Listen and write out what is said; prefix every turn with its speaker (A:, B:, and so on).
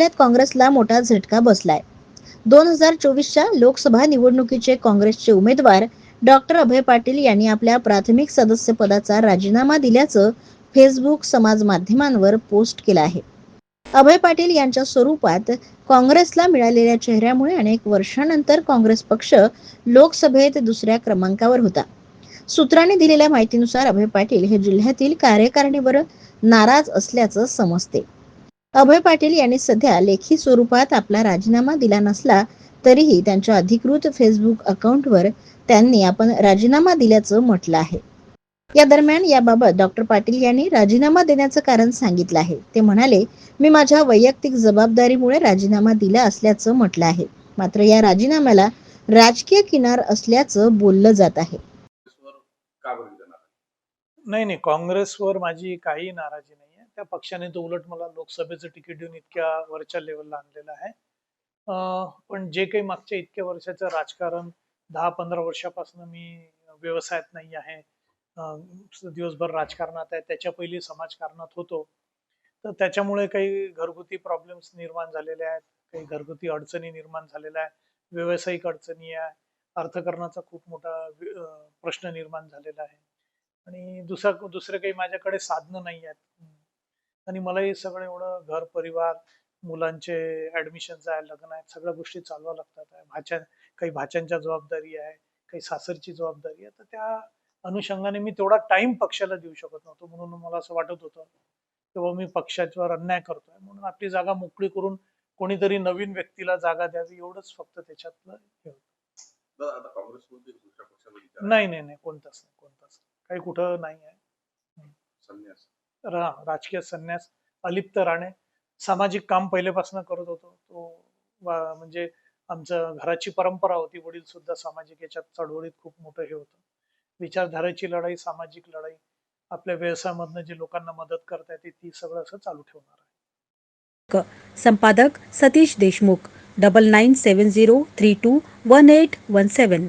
A: आपल्यात काँग्रेसला मोठा झटका बसलाय. दोन हजार चोवीसच्या लोकसभा निवडणुकीचे काँग्रेसचे उमेदवार डॉक्टर अभय पाटील यांनी आपल्या प्राथमिक सदस्य पदाचा राजीनामा दिल्याचं फेसबुक समाज माध्यमांवर पोस्ट केलं आहे. अभय पाटील यांच्या स्वरूपात काँग्रेसला मिळालेल्या चेहऱ्यामुळे अनेक वर्षानंतर काँग्रेस पक्ष लोकसभेत दुसऱ्या क्रमांकावर होता. सूत्रांनी दिलेल्या माहितीनुसार अभय पाटील हे जिल्ह्यातील कार्यकारिणीवर नाराज असल्याचं समजते. अभय पाटील यांनी सध्या लेखी स्वरूपात आपला राजीनामा दिला नसला तरीही त्यांच्या अधिकृत फेसबुक अकाउंटवर त्यांनी आपण राजीनामा दिल्याचं म्हटलं आहे. या दरम्यान याबाबत डॉक्टर पाटील यांनी राजीनामा देण्याचं कारण सांगितलं आहे. ते म्हणाले मी माझ्या वैयक्तिक जबाबदारीमुळे राजीनामा दिला असल्याचं म्हटलं आहे. मात्र या राजीनाम्याला राजकीय किनार असल्याचं बोललं जात आहे.
B: नाही नाही. काँग्रेसवर माझी काही नाराजी नाही. आहे त्या पक्षाने तो उलट मला लोकसभेचं तिकीट देऊन इतक्या वरच्या लेवलला आणलेलं आहे. पण जे काही मागच्या इतक्या वर्षाचं राजकारण दहा पंधरा वर्षापासून मी व्यवसायात नाही आहे. दिवसभर राजकारणात आहे. त्याच्या पहिली समाजकारणात होतो. तर त्याच्यामुळे काही घरगुती प्रॉब्लेम्स निर्माण झालेले आहेत. काही घरगुती अडचणी निर्माण झालेल्या आहेत. व्यावसायिक अडचणी आहे. अर्थकारणाचा खूप मोठा प्रश्न निर्माण झालेला आहे. आणि दुसरा दुसरे काही माझ्याकडे साधनं नाही आहेत. आणि मला हे सगळं एवढं घर परिवार मुलांचे ऍडमिशन्स आहे लग्न आहेत सगळ्या गोष्टी चालवा लागतात. भाच्या काही भाच्यांच्या जबाबदारी आहे काही सासरची जबाबदारी आहे. तर त्या अनुषंगाने मी तेवढा टाइम पक्षाला देऊ शकत नव्हतो. म्हणून मला असं वाटत होतं तेव्हा मी पक्षाच्यावर अन्याय करतोय. म्हणून आपली जागा मोकळी करून कोणीतरी नवीन व्यक्तीला जागा द्यावी एवढंच फक्त त्याच्यातलं हे होतं. नाही नाही नाही. कोणताच नाही कोणताच नाही. काही कुठं नाही आहे.
C: संन्यास.
B: रा राजकीय संन्यास अलिप्त राहणे सामाजिक काम पहिल्यापासून करत होतो. तो म्हणजे आमचं घराची परंपरा होती वडील सुद्धा सामाजिक याच्यात चळवळीत खूप मोठं हे होतं. विचारधारेची लढाई सामाजिक लढाई आपल्या व्यवसायामधनं जे लोकांना मदत करता येते ती सगळं असं चालू ठेवणार आहे.
D: संपादक Satish Deshmukh double nine seven zero three two one eight one seven